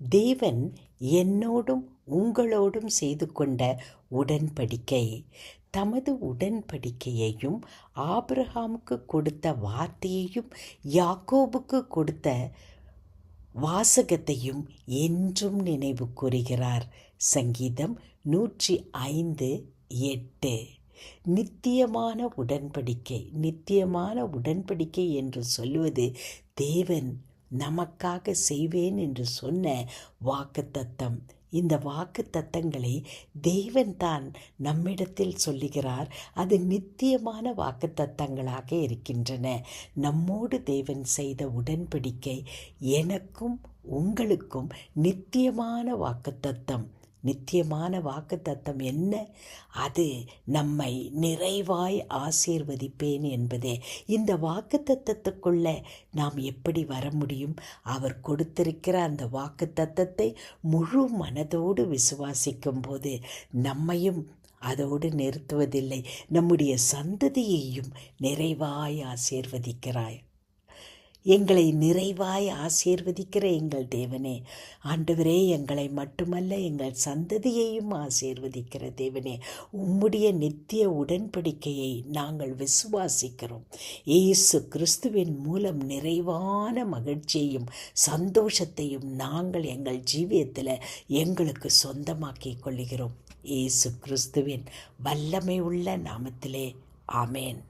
தேவன் என்னோடும் உங்களோடும் செய்து கொண்ட உடன்படிக்கை. தமது உடன்படிக்கையையும் ஆபிரஹாமுக்கு கொடுத்த வார்த்தையையும் யாக்கோபுக்கு கொடுத்த வாசகத்தையும் என்றும் நினைவு கூறுகிறார். சங்கீதம் நூற்றி ஐந்து எட்டு. நித்தியமான உடன்படிக்கை நித்தியமான உடன்படிக்கை என்று சொல்லுவது தேவன் நமக்காக செய்வேன் என்று சொன்ன வாக்குத்தத்தம். இந்த வாக்கு தத்தங்களை தேவன் தான் நம்மிடத்தில் சொல்லுகிறார். அது நித்தியமான வாக்கு தத்தங்களாக இருக்கின்றன. நம்மோடு தேவன் செய்த உடன்படிக்கை எனக்கும் உங்களுக்கும் நித்தியமான வாக்குத்தத்தம். நித்தியமான வாக்குத்தத்தம் என்ன? அது நம்மை நிறைவாய் ஆசீர்வதிப்பேன் என்பதே. இந்த வாக்குத்தத்தத்துக்குள்ள நாம் எப்படி வர முடியும்? அவர் கொடுத்திருக்கிற அந்த வாக்குத்தத்தத்தை முழு மனதோடு விசுவாசிக்கும் போது நம்மையும் அதோடு நிறுத்துவதில்லை. நம்முடைய சந்ததியையும் நிறைவாய் ஆசீர்வதிக்கிறாய். எங்களை நிறைவாய் ஆசீர்வதிக்கிற எங்கள் தேவனே. ஆண்டவரே எங்களை மட்டுமல்ல எங்கள் சந்ததியையும் ஆசீர்வதிக்கிற தேவனே. உம்முடைய நித்திய உடன்படிக்கையை நாங்கள் விசுவாசிக்கிறோம். இயேசு கிறிஸ்துவின் மூலம் நிறைவான மகிழ்ச்சியையும் சந்தோஷத்தையும் நாங்கள் எங்கள் ஜீவியத்தில் எங்களுக்கு சொந்தமாக்கி கொள்கிறோம் இயேசு கிறிஸ்துவின் வல்லமை உள்ள நாமத்திலே. ஆமேன்.